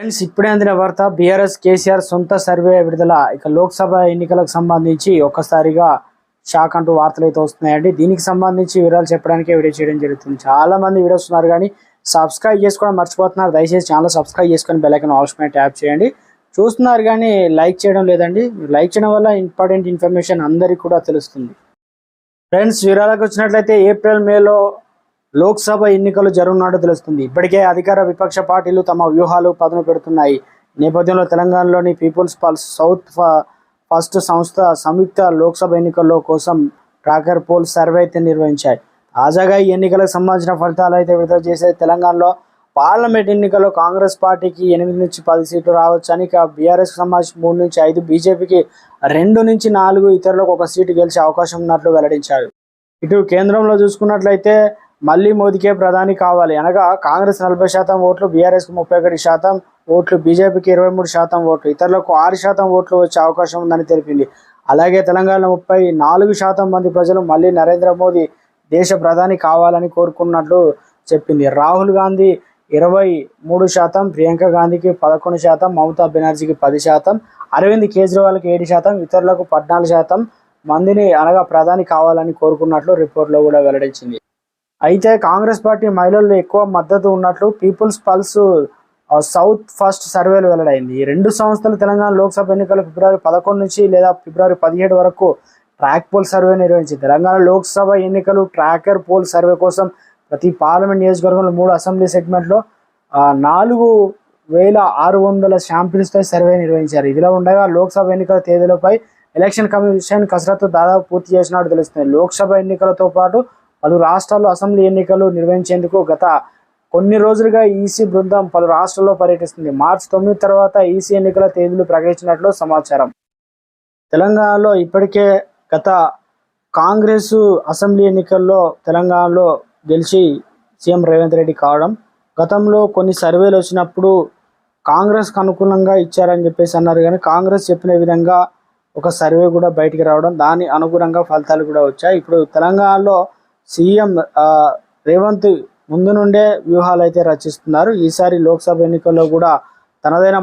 Friends ఇప్పుడే అందిన వార్త బీఆర్ఎస్ కేసీఆర్ సొంత సర్వే విడుదల. ఇక లోక్సభ ఎన్నికలకు సంబంధించి ఒక్కసారిగా షాక్ అంటూ వార్తలు అయితే వస్తున్నాయండి. దీనికి సంబంధించి వివరాలు చెప్పడానికే వీడియో చేయడం జరుగుతుంది. చాలా మంది వీడియోస్ ఉన్నారు కానీ సబ్స్క్రైబ్ చేసుకోవడం మర్చిపోతున్నారు. దయచేసి ఛానల్ సబ్స్క్రైబ్ చేసుకొని bell icon icon also tap చేయండి. చూస్తున్నారు కానీ లైక్ చేయడం లేదండి. లైక్ చేయడం వల్ల ఇంపార్టెంట్ ఇన్ఫర్మేషన్ అందరికీ కూడా తెలుస్తుంది. ఫ్రెండ్స్ వివరాలకు వచ్చినట్లయితే ఏప్రిల్ మేలో లోక్సభ ఎన్నికలు జరుగుతున్నట్టు తెలుస్తుంది. ఇప్పటికే అధికార విపక్ష పార్టీలు తమ వ్యూహాలు పదును పెడుతున్నాయి. నేపథ్యంలో తెలంగాణలోని పీపుల్స్ పల్స్ సౌత్ ఫ- ఫస్ట్ సంస్థ సంయుక్త లోక్సభ ఎన్నికల్లో కోసం ట్రాకర్ పోల్ సర్వే అయితే నిర్వహించాయి. తాజాగా ఈ ఎన్నికలకు సంబంధించిన ఫలితాలు అయితే విడుదల చేసే తెలంగాణలో పార్లమెంట్ ఎన్నికల్లో కాంగ్రెస్ పార్టీకి ఎనిమిది నుంచి పది సీట్లు రావచ్చని ఇక బీఆర్ఎస్ సంబంధించి మూడు నుంచి ఐదు బీజేపీకి రెండు నుంచి నాలుగు ఇతరులకు ఒక సీటు గెలిచే అవకాశం ఉన్నట్లు వెల్లడించారు. ఇటు కేంద్రంలో చూసుకున్నట్లయితే మళ్ళీ మోదీకే ప్రధాని కావాలి. అనగా కాంగ్రెస్ నలభై శాతం ఓట్లు బీఆర్ఎస్కు ముప్పై ఒకటి శాతం ఓట్లు బీజేపీకి ఇరవై మూడు శాతం ఓట్లు ఇతరులకు ఆరు శాతం ఓట్లు వచ్చే అవకాశం ఉందని తెలిపింది. అలాగే తెలంగాణ ముప్పై నాలుగు శాతం మంది ప్రజలు మళ్ళీ నరేంద్ర మోదీ దేశ ప్రధాని కావాలని కోరుకున్నట్లు చెప్పింది. రాహుల్ గాంధీ ఇరవై మూడు శాతం ప్రియాంక గాంధీకి పదకొండు శాతం మమతా బెనర్జీకి పది శాతం అరవింద్ కేజ్రీవాల్కి ఏడు శాతం ఇతరులకు పద్నాలుగు శాతం మందిని అనగా ప్రధాని కావాలని కోరుకున్నట్లు రిపోర్ట్లో కూడా వెల్లడించింది. అయితే కాంగ్రెస్ పార్టీ మహిళల్లో ఎక్కువ మద్దతు ఉన్నట్లు పీపుల్స్ పల్స్ సౌత్ ఫస్ట్ సర్వేలు వెల్లడైంది. ఈ రెండు సంస్థలు తెలంగాణ లోక్సభ ఎన్నికలు ఫిబ్రవరి పదకొండు నుంచి లేదా ఫిబ్రవరి పదిహేడు వరకు ట్రాక్ పోల్ సర్వే నిర్వహించింది. తెలంగాణ లోక్సభ ఎన్నికలు ట్రాకర్ పోల్ సర్వే కోసం ప్రతి పార్లమెంట్ నియోజకవర్గంలో మూడు అసెంబ్లీ సెగ్మెంట్లో నాలుగు వేల ఆరు వందల శాంపిల్స్తో సర్వే నిర్వహించారు. ఇదిలా ఉండగా లోక్సభ ఎన్నికల తేదీలపై ఎలక్షన్ కమిషన్ కసరత్తు దాదాపు పూర్తి చేసినట్టు తెలుస్తుంది. లోక్సభ ఎన్నికలతో పాటు పలు రాష్ట్రాల్లో అసెంబ్లీ ఎన్నికలు నిర్వహించేందుకు గత కొన్ని రోజులుగా ఈసీ బృందం పలు రాష్ట్రాల్లో పర్యటిస్తుంది. మార్చి తొమ్మిది తర్వాత ఈసీ ఎన్నికల తేదీలు ప్రకటించినట్లు సమాచారం. తెలంగాణలో ఇప్పటికే గత కాంగ్రెస్ అసెంబ్లీ ఎన్నికల్లో తెలంగాణలో గెలిచి సీఎం రేవంత్ రెడ్డి కావడం గతంలో కొన్ని సర్వేలు వచ్చినప్పుడు కాంగ్రెస్కు అనుకూలంగా ఇచ్చారని చెప్పేసి అన్నారు. కానీ కాంగ్రెస్ చెప్పిన విధంగా ఒక సర్వే కూడా బయటికి రావడం దాని అనుగుణంగా ఫలితాలు కూడా వచ్చాయి. ఇప్పుడు తెలంగాణలో సీఎం ఆ, రేవంత్ ముందు నుండే వ్యూహాలు అయితే రచిస్తున్నారు. ఈసారి లోక్సభ ఎన్నికల్లో కూడా తనదైన